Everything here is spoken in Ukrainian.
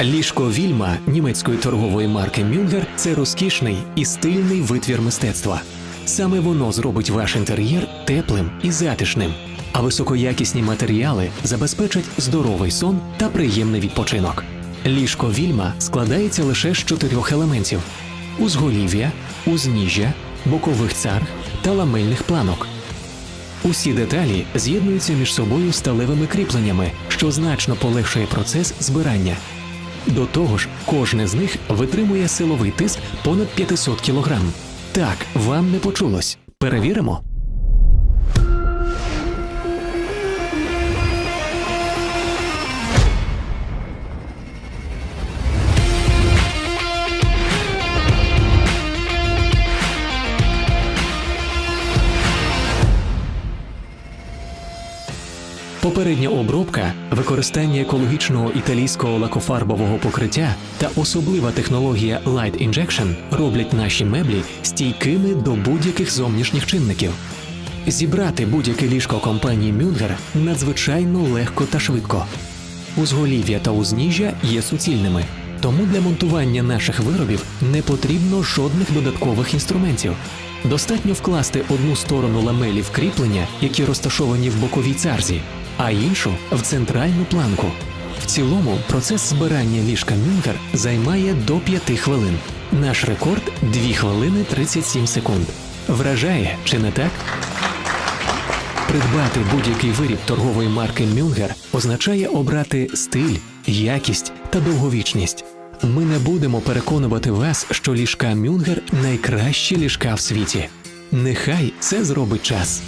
Ліжко Вільма німецької торгової марки Мюнгер це розкішний і стильний витвір мистецтва. Саме воно зробить ваш інтер'єр теплим і затишним, а високоякісні матеріали забезпечать здоровий сон та приємний відпочинок. Ліжко Вільма складається лише з чотирьох елементів: узголів'я, узніжжя, бокових царг та ламельних планок. Усі деталі з'єднуються між собою сталевими кріпленнями, що значно полегшує процес збирання. До того ж, кожне з них витримує силовий тиск понад 500 кг. Так, вам не почулось. Перевіримо. Попередня обробка, використання екологічного італійського лакофарбового покриття та особлива технологія Light Injection роблять наші меблі стійкими до будь-яких зовнішніх чинників. Зібрати будь-яке ліжко компанії Мюнгер надзвичайно легко та швидко. Узголів'я та узніжжя є суцільними, тому для монтування наших виробів не потрібно жодних додаткових інструментів. Достатньо вкласти одну сторону ламелів кріплення, які розташовані в боковій царзі, а іншу в центральну планку. В цілому процес збирання ліжка Мюнгер займає до 5 хвилин. Наш рекорд 2 хвилини 37 секунд. Вражає, чи не так? Придбати будь-який виріб торгової марки Мюнгер означає обрати стиль, якість та довговічність. Ми не будемо переконувати вас, що ліжка Мюнгер найкращі ліжка в світі. Нехай це зробить час.